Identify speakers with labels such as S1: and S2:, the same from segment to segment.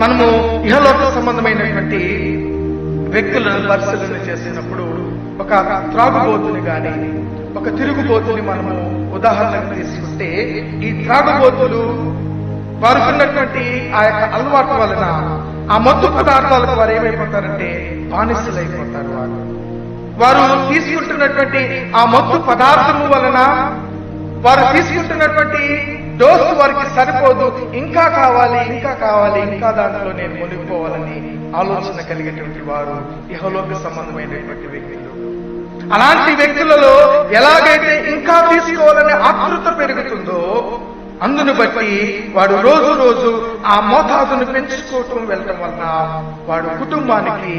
S1: మనము ఇహలోక సంబంధమైనటువంటి వ్యక్తులను పరిశీలన చేసినప్పుడు ఒక త్రాగుబోతుని గాని ఒక తిరుగుబోతుని మనము ఉదాహరణకు తీసుకుంటే ఈ త్రాగుబోతులు వారుకున్నటువంటి ఆ యొక్క అలవాటు వలన ఆ మత్తు పదార్థాలకు వారు ఏమైపోతారంటే బానిసలైపోతారు వారు వారు తీసుకుంటున్నటువంటి ఆ మత్తు పదార్థము వలన వారు తీసుకుంటున్నటువంటి వారికి సరిపోదు. ఇంకా కావాలి ఇంకా కావాలి ఇంకా దాంట్లో నేను మునిగిపోవాలని ఆలోచన కలిగేటువంటి వారు ఇహలోక సంబంధమైనటువంటి వ్యక్తులు. అలాంటి వ్యక్తులలో ఎలాగైతే ఇంకా తీసుకోవాలనే ఆతృత పెరుగుతుందో అందును బట్టి వాడు రోజు రోజు ఆ మోతాదును పెంచుకోవటం వెళ్ళటం వలన వాడు కుటుంబానికి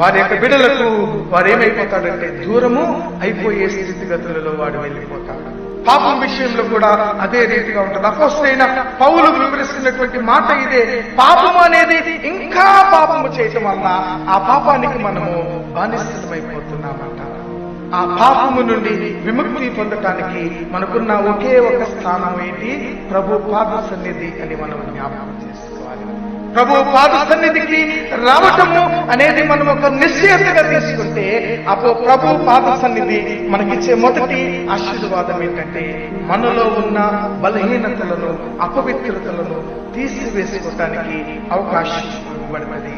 S1: వారి యొక్క బిడలకు వారు ఏమైపోతాడంటే దూరము అయిపోయే స్థితిగతులలో వాడు వెళ్ళిపోతాడు. పాపం విషయంలో కూడా అదే రీతిగా ఉంటుంది. అపోస్తున్న పౌలు వివరిస్తున్నటువంటి మాట ఇదే. పాపం అనేది ఇంకా పాపము చేయటం వల్ల ఆ పాపానికి మనము బానిసలమైపోతున్నామంట ఆ పాపము నుండి విముక్తి పొందటానికి మనకున్న ఒకే ఒక స్థానం ఏంటి? ప్రభు పాద సన్నిధి అని మనం జ్ఞాపకం చేస్తాం ప్రభు పాద సన్నిధికి రావటము అనేది మనం ఒక నిశ్చయతగా తీసుకుంటే అప్పుడు ప్రభు పాద సన్నిధి మనకిచ్చే మొదటి ఆశీర్వాదం ఏంటంటే మనలో ఉన్న బలహీనతలను అపవిత్రతలను తీసివేసుకోవటానికి అవకాశం ఇవ్వబడినది.